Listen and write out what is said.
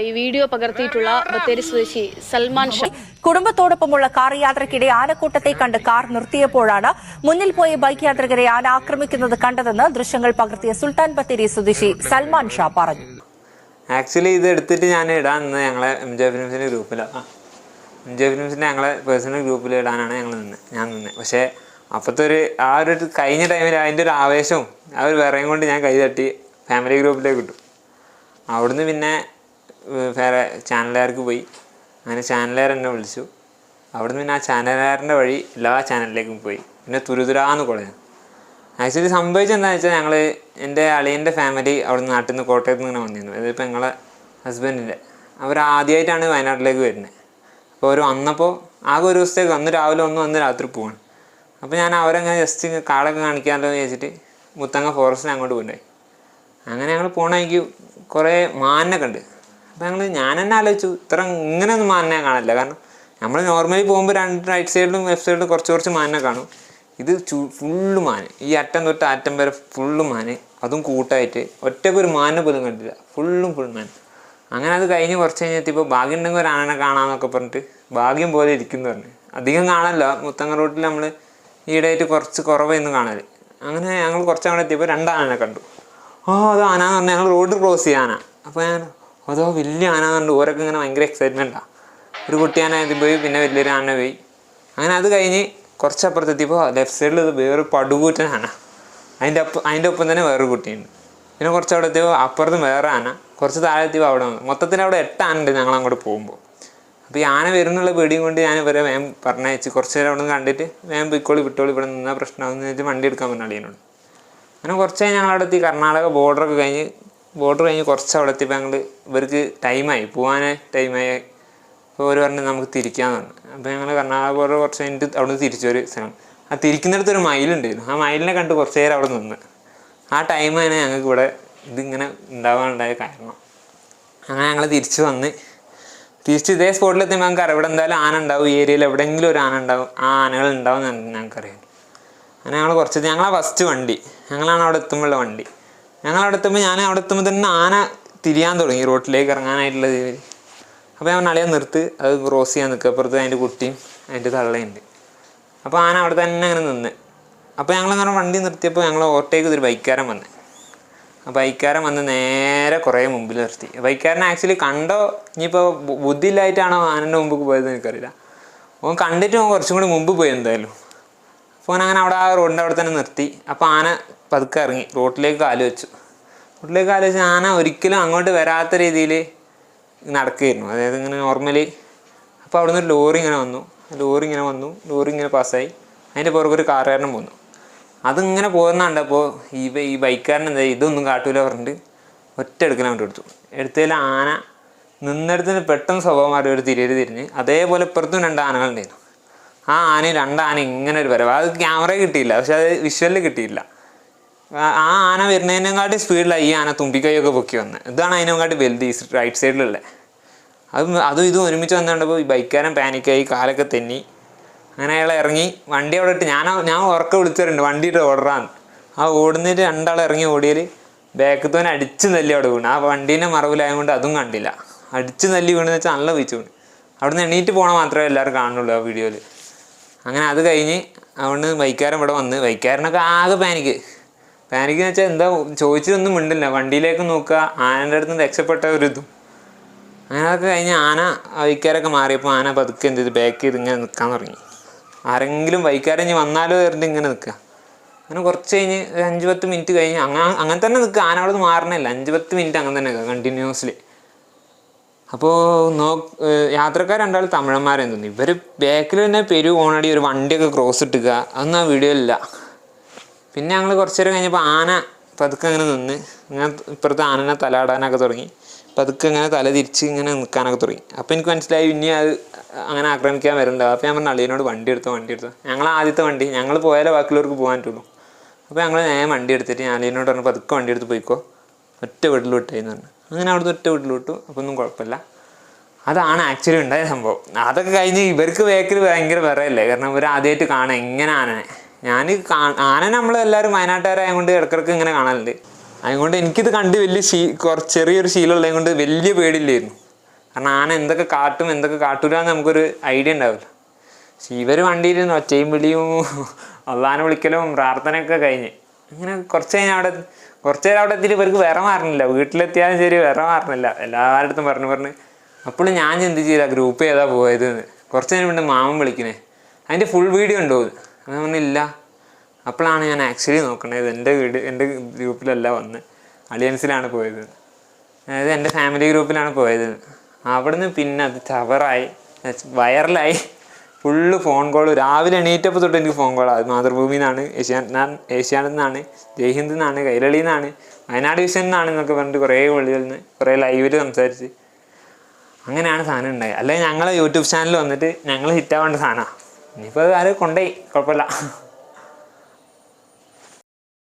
ഈ വീഡിയോ പകർത്തിയിട്ടുള്ള ബത്തേരി സ്വദേശി സൽമാൻ ഷാ. കുടുംബത്തോടൊപ്പമുള്ള കാർ യാത്രക്കിടെ ആനക്കൂട്ടത്തെ കണ്ട് കാർ നിർത്തിയപ്പോഴാണ് മുന്നിൽ പോയ ബൈക്ക് യാത്രികരെ ആന ആക്രമിക്കുന്നത് കണ്ടതെന്ന് ദൃശ്യങ്ങൾ പകർത്തിയ സുൽത്താൻ ബത്തേരി സ്വദേശി സൽമാൻ ഷാ പറഞ്ഞു. ആക്ച്വലി ഇത് എടുത്തിട്ട് ഞാൻ ഇടാൻ നിന്ന് ഞങ്ങളെ എം ജെ ഫിലിംസിന്റെ ഗ്രൂപ്പിലാണ് എം ജെ ഫിലിംസിന്റെ ഞങ്ങളെ പേഴ്സണൽ ഗ്രൂപ്പിൽ ഇടാനാണ് ഞങ്ങൾ നിന്ന് ഞാൻ നിന്ന്. പക്ഷേ അപ്പോഴത്തെ ഒരു ആ ഒരു കഴിഞ്ഞ ടൈമിൽ അതിന്റെ ഒരു ആവേശവും ആ ഒരു വിറയും കൊണ്ട് ഞാൻ കൈ തട്ടി ഫാമിലി ഗ്രൂപ്പിലേക്ക് ഇട്ടു. അവിടുന്ന് പിന്നെ വേറെ ചാനലുകാർക്ക് പോയി. അങ്ങനെ ചാനലുകാർ എന്നെ വിളിച്ചു. അവിടുന്ന് പിന്നെ ആ ചാനലുകാരന്റെ വഴി എല്ലാ ചാനലിലേക്കും പോയി. പിന്നെ തുരുതുരാന്ന് കുളഞ്ഞു ആക്ച്വലി സംഭവിച്ചത് വെച്ചാൽ ഞങ്ങൾ എന്റെ അളിയന്റെ ഫാമിലി അവിടുന്ന് നാട്ടിൽ നിന്ന് കോട്ടയത്ത് നിന്ന് ഇങ്ങനെ വന്നിരുന്നു. അതിപ്പോൾ ഞങ്ങളെ ഹസ്ബൻഡിന്റെ അവർ ആദ്യമായിട്ടാണ് വയനാട്ടിലേക്ക് വരുന്നത് അപ്പോൾ അവർ വന്നപ്പോൾ ആകെ ഒരു ദിവസത്തേക്ക് വന്ന്. രാവിലെ ഒന്ന് വന്ന് രാത്രി പോവാണ്. അപ്പോൾ ഞാൻ അവരങ്ങനെ ജസ്റ്റ് കാളൊക്കെ കാണിക്കാമല്ലോ എന്ന് വെച്ചിട്ട് മുത്തങ്ങ ഫോറസ്റ്റിന് അങ്ങോട്ട് പോയി അങ്ങനെ ഞങ്ങൾ പോകണമെങ്കിൽ കുറേ മാനൊക്കെ ഉണ്ട്. അപ്പോൾ ഞങ്ങൾ ഞാൻ തന്നെ ആലോചിച്ചു ഇത്ര ഇങ്ങനെയൊന്നും മാനിനെ കാണില്ല കാരണം നമ്മൾ നോർമലി പോകുമ്പോൾ രണ്ട് റൈറ്റ് സൈഡിലും ലെഫ്റ്റ് സൈഡിലും കുറച്ച് കുറച്ച് മാനിനെ കാണും. ഇത് ചു ഫുള്ള് മാന്. ഈ അറ്റം തൊട്ട് അറ്റം വരെ ഫുള്ള് മാന്. അതും കൂട്ടായിട്ട് ഒറ്റയ്ക്ക് ഒരു മാനിനെ പോലും കണ്ടില്ല ഫുള്ളും ഫുൾ മാൻ അങ്ങനെ അത് കഴിഞ്ഞ് കുറച്ച് കഴിഞ്ഞെത്തിയപ്പോൾ ഭാഗ്യം ഉണ്ടെങ്കിൽ ഒരു ആനനെ കാണാമെന്നൊക്കെ പറഞ്ഞിട്ട് ഭാഗ്യം പോലെ ഇരിക്കുന്നു പറഞ്ഞു. അധികം കാണല്ല മുത്തങ്ങ റോട്ടിൽ നമ്മൾ ഈയിടെയായിട്ട് കുറച്ച് കുറവായിരുന്നു കാണൽ. അങ്ങനെ ഞങ്ങൾ കുറച്ച് അങ്ങോട്ട് എത്തിയപ്പോൾ രണ്ട് ആനനെ കണ്ടു. ഓ അത് ആന എന്ന് പറഞ്ഞാൽ ഞങ്ങൾ റോഡ് ക്രോസ് ചെയ്യാന അപ്പോൾ ഞാൻ അതോ വലിയ ആന പറഞ്ഞിട്ട് ഓരൊക്കെ ഇങ്ങനെ ഭയങ്കര എക്സൈറ്റ്മെന്റാണ് ഒരു കുട്ടി എത്തി പോയി പിന്നെ വലിയൊരു ആന പോയി. അങ്ങനെ അത് കഴിഞ്ഞ് കുറച്ചപ്പുറത്തെത്തിയപ്പോൾ ലെഫ്റ്റ് സൈഡിൽ ഇത് വേറെ പടുകൂറ്റനാണ്. അതിന്റെ ഒപ്പം അതിന്റെ ഒപ്പം തന്നെ വേറൊരു കുട്ടിയുണ്ട്. പിന്നെ കുറച്ച് അവിടെ എത്തിയപ്പോൾ അപ്പുറത്തും വേറെ ആന. കുറച്ച് താഴെ എത്തിയപ്പോൾ അവിടെ വന്നു. മൊത്തത്തിൽ അവിടെ എട്ട് ആന ഉണ്ട് ഞങ്ങൾ അങ്ങോട്ട് പോകുമ്പോൾ അപ്പോൾ ഈ ആന വരുന്നുള്ള പേടിയും കൊണ്ട് ഞാൻ ഇവരെ വേം പറഞ്ഞയച്ച് കുറച്ച് നേരം അവിടെ നിന്ന് കണ്ടിട്ട് വേം പൊയ്ക്കോളി വിട്ടോളി ഇവിടെ നിന്നാൽ പ്രശ്നമാകുന്ന വെച്ച് വണ്ടി എടുക്കാൻ പറഞ്ഞു അളിയനോട്. അങ്ങനെ കുറച്ച് കഴിഞ്ഞ് ഞങ്ങൾ അവിടെ എത്തി. കർണാടക ബോർഡറൊക്കെ കഴിഞ്ഞ് ബോർഡർ കഴിഞ്ഞ് കുറച്ച് അവിടെ എത്തിയപ്പോൾ ഞങ്ങൾ ഇവർക്ക് ടൈമായി പോകാനായി ടൈമായി അവർ പറഞ്ഞ് നമുക്ക് തിരിക്കാമെന്ന് പറഞ്ഞു. അപ്പോൾ ഞങ്ങൾ കർണാടക ബോർഡർ കുറച്ച് കഴിഞ്ഞിട്ട് അവിടെ നിന്ന് തിരിച്ചൊരു സ്ഥലം. ആ തിരിക്കുന്നിടത്തൊരു മയിലുണ്ടായിരുന്നു ആ മയിലിനെ കണ്ട് കുറച്ച് നേരം അവിടെ നിന്ന്. ആ ടൈം തന്നെ ഞങ്ങൾക്ക് ഇവിടെ ഇതിങ്ങനെ ഉണ്ടാവാനുണ്ടായ കാരണം. അങ്ങനെ ഞങ്ങൾ തിരിച്ചു വന്ന് തിരിച്ച് ഇതേ സ്പോട്ടിലെത്തുമ്പോൾ ഞങ്ങൾക്ക് അറിയാം. ഇവിടെ എന്തായാലും ആന ഉണ്ടാവും. ഈ ഏരിയയിൽ എവിടെയെങ്കിലും ഒരു ആന ഉണ്ടാവും. ആ ആനകൾ ഉണ്ടാവും എന്ന് ഞങ്ങൾക്കറിയാം. അങ്ങനെ ഞങ്ങൾ കുറച്ച് ഞങ്ങളാ ഫസ്റ്റ് വണ്ടി. ഞങ്ങളാണ് അവിടെ എത്തുമ്പോഴുള്ള വണ്ടി. ഞങ്ങൾ അവിടെ എത്തുമ്പോൾ ഞാൻ അവിടെ എത്തുമ്പോൾ തന്നെ ആന തിരിയാൻ തുടങ്ങി. റോട്ടിലേക്ക് ഇറങ്ങാനായിട്ടുള്ള അപ്പോൾ ഞാൻ അളിയാൻ നിർത്ത്. അത് ക്രോസ് ചെയ്യാൻ നിൽക്കുക അപ്പുറത്ത് അതിന്റെ കുട്ടിയും അതിന്റെ തള്ളയുണ്ട്. അപ്പോൾ ആന അവിടെ തന്നെ അങ്ങനെ നിന്ന്. അപ്പോൾ ഞങ്ങളങ്ങനെ വണ്ടി നിർത്തിയപ്പോൾ ഞങ്ങൾ ഓവർടേക്ക് ഒരു ബൈക്കാരൻ വന്ന്. ആ ബൈക്കാരൻ വന്ന് നേരെ കുറേ മുമ്പിൽ നിർത്തി. ബൈക്കാരൻ ആക്ച്വലി കണ്ടോ? ഇനിയിപ്പോൾ ബുദ്ധിയില്ലായിട്ടാണോ ആനന്റെ മുമ്പ് പോയത് എനിക്കറിയില്ല. ഓൻ കണ്ടിട്ട് ഓൻ കുറച്ചും കൂടി മുമ്പ് പോയി എന്തായാലും. അപ്പോൾ അങ്ങനെ അവിടെ ആ റോഡിന്റെ അവിടെ തന്നെ നിർത്തി. അപ്പോൾ ആന പതുക്കെ ഇറങ്ങി. റോട്ടിലേക്ക് കാൽ വെച്ചു. റോട്ടിലേക്ക് കാൽ ആന ഒരിക്കലും അങ്ങോട്ട് വരാത്ത രീതിയിൽ നടക്കുകയായിരുന്നു. അതായത് ഇങ്ങനെ നോർമലി അപ്പോൾ അവിടെ ഒരു ലോറി ഇങ്ങനെ വന്നു. ലോറി ഇങ്ങനെ വന്നു. ലോറി ഇങ്ങനെ പാസ്സായി. അതിന്റെ പുറകെ ഒരു കാറുകാരനും പോന്നു അതിങ്ങനെ പോകുന്ന കണ്ടപ്പോൾ ഈ ഈ ബൈക്കാരൻ എന്താ ഇതൊന്നും കാട്ടൂല പറഞ്ഞിട്ട് ഒറ്റ എടുക്കൽ അങ്ങോട്ട് എടുത്തു. എടുത്തതിൽ ആന നിന്നിടത്തിന് പെട്ടെന്ന് സ്വഭാവം മാറി ഒരു തിരിയര് തിരിഞ്ഞ് അതേപോലെ ഇപ്പുറത്തും രണ്ട് ആനകളുണ്ടായിരുന്നു ആ ആന രണ്ട് ആന ഇങ്ങനെ ഒരു വരവ്. അത് ക്യാമറ കിട്ടിയില്ല. പക്ഷെ അത് വിഷ്വലിൽ കിട്ടിയില്ല. ആ ആന വരുന്നതിനെക്കാട്ടി സ്പീഡിലാണ് ഈ ആന തുമ്പിക്കൈയൊക്കെ പൊക്കി വന്നത് ഇതാണ് അതിനെക്കാട്ടി വലുത് ഈ റൈറ്റ് സൈഡിലുള്ളത് അത് അതും ഇതും ഒരുമിച്ച് വന്നുകൊണ്ടപ്പോൾ ഈ ബൈക്കാരൻ പാനിക്കായി കാലൊക്കെ തെന്നി. അങ്ങനെ അയാൾ ഇറങ്ങി വണ്ടി അവിടെ ഇട്ട് ഞാൻ ഞാൻ ഉറക്കം വിളിച്ചിട്ടുണ്ട് വണ്ടി ഇട്ട് ആ ഓടുന്നിട്ട് രണ്ടാൾ ഇറങ്ങി ഓടിയാൽ ബാക്കത്തോനെ അടിച്ച് തല്ലി അവിടെ വീണു. ആ വണ്ടീന്റെ മറവിലായതുകൊണ്ട് അതും കണ്ടില്ല. അടിച്ച് തല്ലി വീണെന്ന് വെച്ചാൽ നല്ല വിളിച്ചു വീണ്. അവിടുന്ന് എണീറ്റ് പോകണ മാത്രമേ എല്ലാവരും കാണുള്ളൂ ആ വീഡിയോയിൽ അങ്ങനെ അത് കഴിഞ്ഞ് അവിടുന്ന് ബൈക്കാരൻ ഇവിടെ വന്ന് ബൈക്കാരനൊക്കെ ആകെ പാനിക്ക് പാനിക്ക് എന്ന് വെച്ചാൽ എന്താ ചോദിച്ചതൊന്നും മിണ്ടില്ല. വണ്ടിയിലേക്ക് നോക്കുക ആനന്റെ അടുത്ത് രക്ഷപ്പെട്ട ഒരു ഇതും. അങ്ങനെ അതൊക്കെ കഴിഞ്ഞ് ആന വൈക്കാരൊക്കെ മാറിയപ്പോൾ ആന പതുക്കെ എന്ത് ചെയ്ത് ബാക്ക് ചെയ്ത് ഇങ്ങനെ നിൽക്കാൻ തുടങ്ങി. ആരെങ്കിലും വൈകാരം ഇനി വന്നാലോ പറഞ്ഞിട്ട് ഇങ്ങനെ നിൽക്കുക അങ്ങനെ കുറച്ച് കഴിഞ്ഞ് അഞ്ച് പത്ത് മിനിറ്റ് കഴിഞ്ഞ് അങ്ങനെ അങ്ങനെ തന്നെ നിൽക്കുക ആന അവിടെ നിന്ന് മാറണില്ല. അഞ്ച് പത്ത് മിനിറ്റ് അങ്ങനെ തന്നെ നിൽക്കുക കണ്ടിന്യൂസ്ലി അപ്പോൾ നോ യാത്രക്കാർ രണ്ടാൾ തമിഴന്മാരെന്ന് തോന്നി ഇവർ ബാക്കിൽ തന്നെ പെരു ഒരു വണ്ടിയൊക്കെ ക്രോസ് ഇട്ടുക അതൊന്നും ആ വീഡിയോയിലില്ല പിന്നെ ഞങ്ങൾ കുറച്ച് നേരം കഴിഞ്ഞപ്പോൾ ആന പതുക്കെ അങ്ങനെ നിന്ന് ഇങ്ങനെ ഇപ്പുറത്തെ ആനനെ തലാടാനൊക്കെ തുടങ്ങി. പതുക്കെ ഇങ്ങനെ തല തിരിച്ച് ഇങ്ങനെ നിൽക്കാനൊക്കെ തുടങ്ങി. അപ്പോൾ എനിക്ക് മനസ്സിലായി ഇനി അത് അങ്ങനെ ആക്രമിക്കാൻ വരണ്ടാവും അപ്പോൾ ഞാൻ പറഞ്ഞു അളിയനോട് വണ്ടി എടുത്തോ വണ്ടി എടുത്തോ. ഞങ്ങൾ ആദ്യത്തെ വണ്ടി ഞങ്ങൾ പോയാലേ ബാക്കിയുള്ളവർക്ക് പോകാൻ പറ്റുള്ളൂ. അപ്പോൾ ഞങ്ങൾ നേരെ വണ്ടി എടുത്തിട്ട് ഞാൻ അളിയനോട് പറഞ്ഞു പതുക്കെ വണ്ടി എടുത്ത് പോയിക്കോ. ഒറ്റ വീട്ടിൽ എന്ന് പറഞ്ഞു. അങ്ങനെ അവിടുന്ന് ഒറ്റ വീട്ടിൽ വിട്ടു. അപ്പോൾ ഒന്നും കുഴപ്പമില്ല. അതാണ് ആക്ച്വലി ഉണ്ടായ സംഭവം. അതൊക്കെ കഴിഞ്ഞ് ഇവർക്ക് ബേക്കിൽ ഭയങ്കര വിറയല്ലേ? കാരണം ഇവർ ആദ്യമായിട്ട് കാണാം എങ്ങനെ ആനനെ. ഞാൻ ആന നമ്മളെല്ലാവരും വയനാട്ടുകാരായതുകൊണ്ട് ഇടക്കിടക്ക് ഇങ്ങനെ കാണാറുണ്ട്. അതുകൊണ്ട് എനിക്കിത് കണ്ട് വലിയ ശീ കുറച്ച് ചെറിയൊരു ശീലമുള്ളത് കൊണ്ട് വലിയ പേടിയില്ലായിരുന്നു. കാരണം ആന എന്തൊക്കെ കാട്ടും എന്തൊക്കെ കാട്ടൂല എന്ന് നമുക്കൊരു ഐഡിയ ഉണ്ടാവില്ല. പക്ഷെ ഇവർ വണ്ടിയിൽ ഒറ്റയും വിളിയും അള്ളാനെ വിളിക്കലും പ്രാർത്ഥനയൊക്കെ കഴിഞ്ഞ്. ഇങ്ങനെ കുറച്ച് കഴിഞ്ഞ് അവിടെ കുറച്ച് നേരം അവിടെ എത്തിയിട്ട് ഇവർക്ക് വേറെ മാറണില്ല വീട്ടിലെത്തിയാലും ശരി വേറെ മാറണില്ല എല്ലാവരുടെ അടുത്തും പറഞ്ഞു പറഞ്ഞ്. അപ്പോഴും ഞാൻ ചിന്തിച്ചില്ല ഗ്രൂപ്പ് ഏതാ പോയത് കുറച്ച് നേരം കൊണ്ട് മാമൻ വിളിക്കണേ. അതിന്റെ ഫുൾ വീഡിയോ ഉണ്ടോ ഞാൻ പറഞ്ഞില്ല അപ്പോഴാണ് ഞാൻ ആക്ച്വലി നോക്കണത്. എന്റെ വീട് എന്റെ ഗ്രൂപ്പിലല്ല വന്ന്. അലിയൻസിലാണ് പോയത്. അതായത് എന്റെ ഫാമിലി ഗ്രൂപ്പിലാണ് പോയത്. അവിടുന്ന് പിന്നെ അത് ചവറായി വൈറലായി ഫുള്ള് ഫോൺ കോൾ രാവിലെ എണീറ്റപ്പോൾ തൊട്ട് എനിക്ക് ഫോൺ കോളാണ് മാതൃഭൂമിയിൽ നിന്നാണ് ഞാൻ ഏഷ്യാനിൽ നിന്നാണ് ജയ്ഹിന്ദ് നിന്നാണ് കൈരളി നിന്നാണ് വയനാട് വിഷൻ നിന്നാണ് എന്നൊക്കെ പറഞ്ഞിട്ട് കുറേ വിളികളിൽ നിന്ന് കുറേ ലൈവിൽ സംസാരിച്ച്. അങ്ങനെയാണ് സാധനം ഉണ്ടായത്. അല്ലെങ്കിൽ ഞങ്ങളെ യൂട്യൂബ് ചാനൽ വന്നിട്ട് ഞങ്ങൾ ഹിറ്റാവേണ്ട സാധനമാണ് ഇനിയിപ്പോൾ അത് കൊണ്ടുപോയി കുഴപ്പമില്ല.